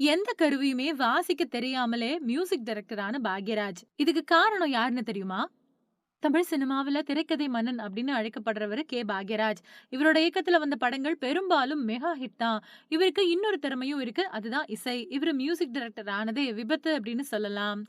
எந்த கருவியுமே வாசிக்க தெரியாமலே மியூசிக் டைரக்டரான பாக்யராஜ். இதுக்கு காரணம் யாருன்னு தெரியுமா? தமிழ் சினிமாவுல திரைக்கதை மன்னன் அப்படின்னு அழைக்கப்படுறவரு கே. பாக்யராஜ். இவரோட இயக்கத்துல வந்த படங்கள் பெரும்பாலும் மெகா ஹிட் தான். இவருக்கு இன்னொரு திறமையும் இருக்கு. அதுதான் இசை. இவரு மியூசிக் டைரக்டர் ஆனதே விபத்து அப்படின்னு சொல்லலாம்.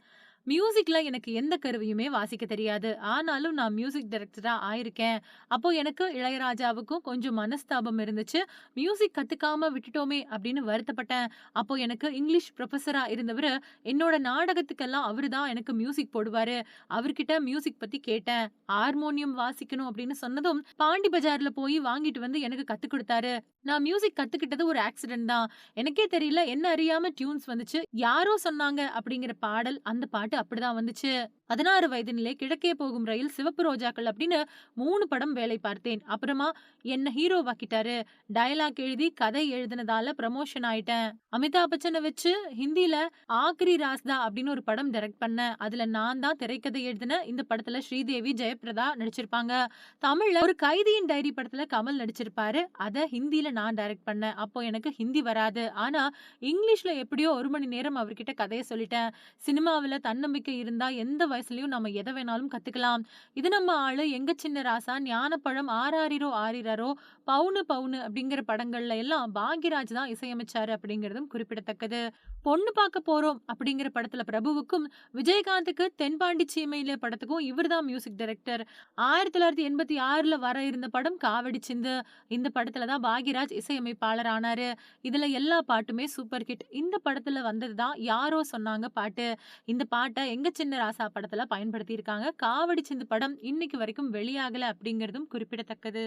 மியூசிக்கில் எனக்கு எந்த கருவியுமே வாசிக்க தெரியாது. ஆனாலும் நான் மியூசிக் டைரக்டராக ஆயிருக்கேன். அப்போ எனக்கு இளையராஜாவுக்கும் கொஞ்சம் மனஸ்தாபம் இருந்துச்சு. மியூசிக் கத்துக்காம விட்டுட்டோமே அப்படின்னு வருத்தப்பட்டேன். அப்போ எனக்கு இங்கிலீஷ் ப்ரொஃபஸராக இருந்தவரு, என்னோட நாடகத்துக்கெல்லாம் அவரு தான் எனக்கு மியூசிக் போடுவாரு. அவர்கிட்ட மியூசிக் பத்தி கேட்டேன். ஹார்மோனியம் வாசிக்கணும் அப்படின்னு சொன்னதும், பாண்டி பஜார்ல போய் வாங்கிட்டு வந்து எனக்கு கற்றுக் கொடுத்தாரு நான் மியூசிக் கற்றுக்கிட்டது ஒரு ஆக்சிடென்ட் தான். எனக்கே தெரியல என்ன அறியாம டியூன்ஸ் வந்துச்சு. யாரோ சொன்னாங்க அப்படிங்கிற பாடல், அந்த பாட்டு அப்படிதான் வந்துச்சு. 16 வயதினிலே கிழக்கே போகும் ரயில், சிவப்பு ரோஜாக்கள் அப்படின்னு மூணு படம் வேலை பார்த்தேன். அப்புறமா என்ன ஹீரோவாக்கிட்டாரு. டயலாக் எழுதி கதை எழுதினதால ப்ரமோஷன் ஆயிட்டேன். அமிதாப் பச்சனை வச்சு ஹிந்தில ஆக்ரி ராஸ்தா அப்படின்னு ஒரு படம் டைரக்ட் பண்ணேன். அதுல நான் தான் திரைக்கதை எழுதின இந்த படத்துல ஸ்ரீதேவி, ஜெயபிரதா நடிச்சிருப்பாங்க. தமிழ்ல ஒரு கைதியின் டைரி படத்துல கமல் நடிச்சிருப்பாரு. அதை ஹிந்தில நான் டைரக்ட் பண்ணேன். அப்போ எனக்கு ஹிந்தி வராது. ஆனா இங்கிலீஷ்ல எப்படியோ ஒரு மணி நேரம் அவர்கிட்ட கதையை சொல்லிட்டேன். சினிமாவுல தன்னம்பிக்கை இருந்தா எந்த வயசுலயும் நம்ம எதை வேணாலும் கத்துக்கலாம். இது நம்ம ஆளு, எங்க சின்ன ராசா, ஞானப்பழம், ஆறாரிரோ ஆரிரரோ, பவுனு பவுனு அப்படிங்கிற படங்கள்ல எல்லாம் பாக்யராஜ் தான் இசையமைச்சாரு அப்படிங்கிறதும் குறிப்பிடத்தக்கது. பொண்ணு பார்க்க போறோம் அப்படிங்கிற படத்துல பிரபுவுக்கும், விஜயகாந்துக்கு தென்பாண்டி சீமையிலே படத்துக்கும் இவர் தான் மியூசிக் டைரக்டர். 1986ல வர இருந்த படம் காவடி சிந்து. இந்த படத்துல தான் பாக்யராஜ் இசையமைப்பாளர் ஆனாரு. இதுல எல்லா பாட்டுமே சூப்பர் ஹிட். இந்த படத்துல வந்தது தான் யாரோ சொன்னாங்க பாட்டு. இந்த பாட்டை எங்க சின்ன ராசா படத்துல பயன்படுத்தியிருக்காங்க. காவடி சிந்து படம் இன்னைக்கு வரைக்கும் வெளியாகல அப்படிங்கிறதும் குறிப்பிடத்தக்கது.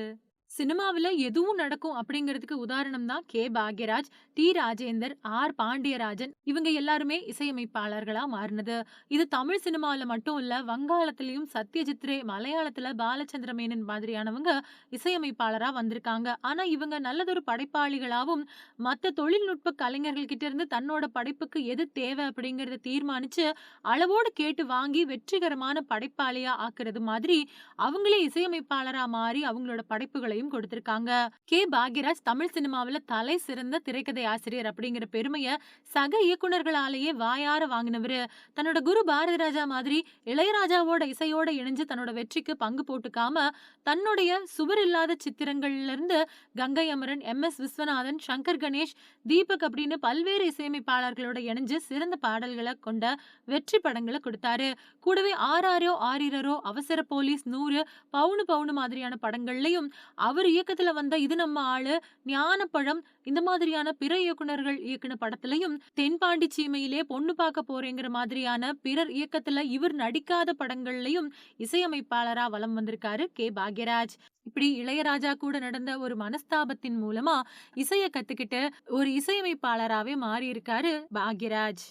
சினிமாவுல எதுவும் நடக்கும் அப்படிங்கிறதுக்கு உதாரணம் தான் K. Bhagyaraj, T. Rajendar, R. Pandiarajan இவங்க எல்லாருமே இசையமைப்பாளர்களா மாறினது இது தமிழ் சினிமாவுல மட்டும் இல்ல, வங்காளத்திலையும் சத்யஜித் ரே, மலையாளத்துல பாலச்சந்திர மேனன் மாதிரியானவங்க இசையமைப்பாளரா வந்திருக்காங்க. ஆனா இவங்க நல்லதொரு படைப்பாளிகளாவும், மத்த தொழில்நுட்ப கலைஞர்கள் கிட்ட இருந்து தன்னோட படைப்புக்கு எது தேவை அப்படிங்கிறத தீர்மானிச்சு, அளவோடு கேட்டு வாங்கி வெற்றிகரமான படைப்பாளியா ஆக்குறது மாதிரி, அவங்களே இசையமைப்பாளரா மாறி அவங்களோட படைப்புகளையும் கொடுத்திருக்காங்க. கே. பாக்யராஜ் தமிழ் சினிமாவுல தலை சிறந்த திரைக்கதை ஆசிரியர் அப்படிங்கிற பெருமைய சக இயக்குனர்களாலேயே வாயார வாங்கினவரு. தன்னோட குரு பாரதி ராஜா மாதிரி இளையராஜாவோட இசையோட இணைஞ்சு தன்னோட வெற்றிக்கு பங்கு போட்டுக்காம, தன்னுடைய சுவர் இல்லாத சித்திரங்கள்ல இருந்து கங்கை அமரன், எம். எஸ். விஸ்வநாதன், சங்கர் கணேஷ், தீபக் அப்படின்னு பல்வேறு இசையமைப்பாளர்களோட இணைஞ்சு சிறந்த பாடல்களை கொண்ட வெற்றி படங்களை கொடுத்தாரு கூடவே ஆராரோ ஆரிரரோ, அவசர போலீஸ், நூறு பவுனு பவுனு மாதிரியான படங்கள்லயும், அவர் இயக்கத்துல வந்த இது நம்ம ஆளு, ஞானப்பழம் இந்த மாதிரியான பிற இயக்குனர்கள் இயக்குன படத்துலயும், தென்பாண்டி சீமையிலே பொண்ணு பாக்க போறேங்கிற மாதிரியான பிறர் இயக்கத்துல இவர் நடிக்காத படங்கள்லயும் இசையமைப்பாளரா வலம் வந்திருக்காரு கே. பாக்யராஜ். இப்படி இளையராஜா கூட நடந்த ஒரு மனஸ்தாபத்தின் மூலமா இசைய கத்துக்கிட்டு ஒரு இசையமைப்பாளராவே மாறியிருக்காரு பாக்யராஜ்.